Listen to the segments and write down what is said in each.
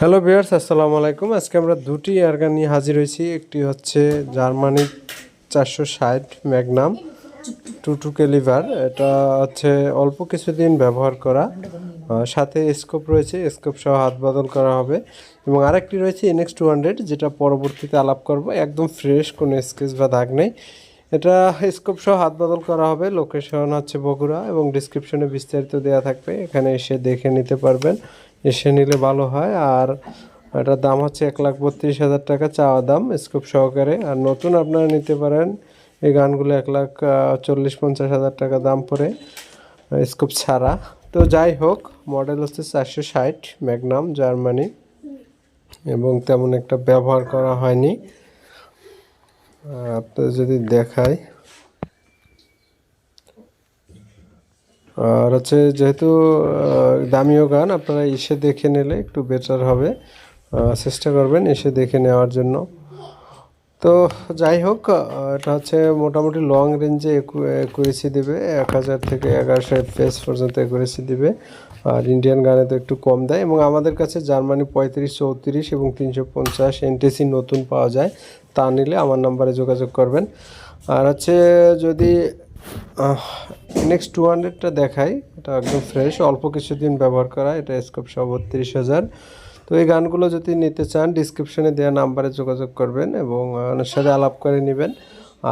Hello বিয়ার্স আসসালামু আলাইকুম। আজকে আমরা দুটি এয়ারগান নিয়ে হাজির হয়েছি। একটি হচ্ছে জার্মানি চারশো ষাট ম্যাগনাম টু টু কেলিভার এটা হচ্ছে অল্প কিছুদিন ব্যবহার করা। সাথে স্কোপ রয়েছে। স্কোপ সহ হাত বদল করা হবে। এবং আরেকটি রয়েছে এনএক্স টু হান্ড্রেড যেটা পরবর্তীতে আলাপ করব। একদম ফ্রেশ কোনো স্কেচ বা দাগ নেই। এটা স্কোপ সহ হাত বদল করা হবে। লোকেশন হচ্ছে বগুড়া এবং ডিসক্রিপশনে বিস্তারিত দেওয়া থাকবে। এখানে এসে দেখে নিতে পারবেন। এসে নিলে ভালো হয়। আর এটার দাম হচ্ছে এক লাখ বত্রিশ হাজার টাকা চাওয়া দাম স্কোপ সহকারে। আর নতুন আপনারা নিতে পারেন, এই গানগুলো এক লাখ চল্লিশ পঞ্চাশ হাজার টাকা দাম পড়ে স্কোপ ছাড়া। তো যাই হোক মডেল হচ্ছে চারশো ষাট ম্যাগনাম জার্মানি এবং তেমন একটা ব্যবহার করা হয়নি। আপনাদের যদি দেখাই, আর হচ্ছে যেহেতু দামিও গান, আপনারা এসে দেখে নিলে একটু বেটার হবে। চেষ্টা করবেন এসে দেখে নেওয়ার জন্য। তো যাই হোক এটা হচ্ছে মোটামুটি লং রেঞ্জে একুরেসি দেবে, এক হাজার থেকে এগারোশো এফএস পর্যন্ত একুরেসি দেবে। আর ইন্ডিয়ান গানে তো একটু কম দেয় এবং আমাদের কাছে জার্মানি পঁয়ত্রিশ, চৌত্রিশ এবং তিনশো পঞ্চাশ এনটিসি নতুন পাওয়া যায়। তা নিলে আমার নাম্বারে যোগাযোগ করবেন। আর হচ্ছে যদি নেক্সট টু হান্ড্রেডটা দেখাই, এটা একদম ফ্রেশ অল্প কিছুদিন ব্যবহার করা, এটা স্কোপ সহ বত্রিশ হাজার। তো এই গানগুলো যদি নিতে চান ডিসক্রিপশনে দেওয়া নাম্বারে যোগাযোগ করবেন এবং ওনার সাথে আলাপ করে নেবেন।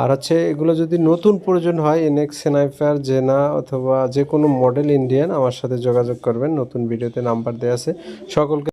আর হচ্ছে এগুলো যদি নতুন প্রয়োজন হয় এনএক্স সেনাইফার জেনা অথবা যে কোনো মডেল ইন্ডিয়ান আমার সাথে যোগাযোগ করবেন। নতুন ভিডিওতে নাম্বার দেওয়া আছে। সকলকে